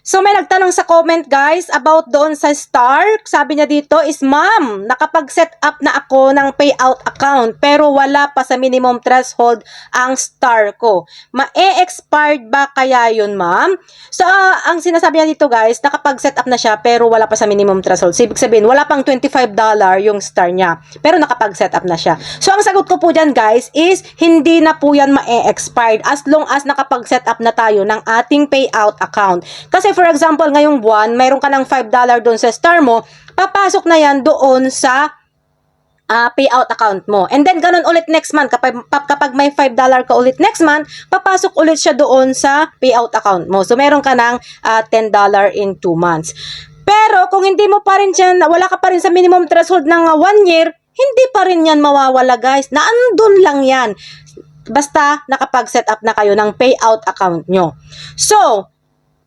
So may nagtanong sa comment guys about doon sa star. Sabi niya dito is, Ma'am, nakapag-set up na ako ng payout account pero wala pa sa minimum threshold ang star ko. Ma-expired ba kaya yun, ma'am? So, ah, ang sinasabi niya dito guys, nakapag-set up na siya pero wala pa sa minimum threshold. So, ibig sabihin, wala pang $25 yung star niya pero nakapag-set up na siya. So, ang sagot ko po dyan guys is, hindi na po yan ma-expired as long as nakapag-set up na tayo ng ating payout account. Kasi for example, ngayong buwan, mayroon ka ng $5 doon sa star mo, papasok na yan doon sa ah, payout account mo. And then, ganun ulit next month. Kapag, pa- kapag may $5 ka ulit next month, papasok ulit siya doon sa payout account mo. So, meron ka ng ah, $10 in 2 months. Pero, kung hindi mo pa rin siya, wala ka pa rin sa minimum threshold ng 1 year, hindi pa rin yan mawawala, guys. Naandun lang yan. Basta, nakapag-set up na kayo ng payout account nyo. So,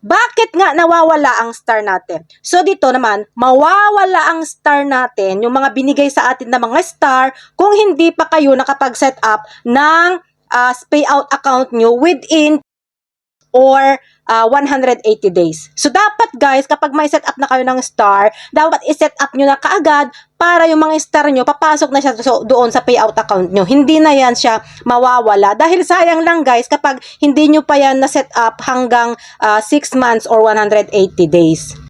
bakit nga nawawala ang star natin? So dito naman, mawawala ang star natin, yung mga binigay sa atin na mga star, kung hindi pa kayo nakapag-set up ng ah, payout account nyo within or ah, 180 days. So dapat guys, kapag may set up na kayo ng star, dapat i-set up nyo na kaagad para yung mga star nyo, papasok na siya so, doon sa payout account nyo. Hindi na yan siya mawawala. Dahil sayang lang guys, kapag hindi nyo pa yan na set up hanggang 6 months or 180 days.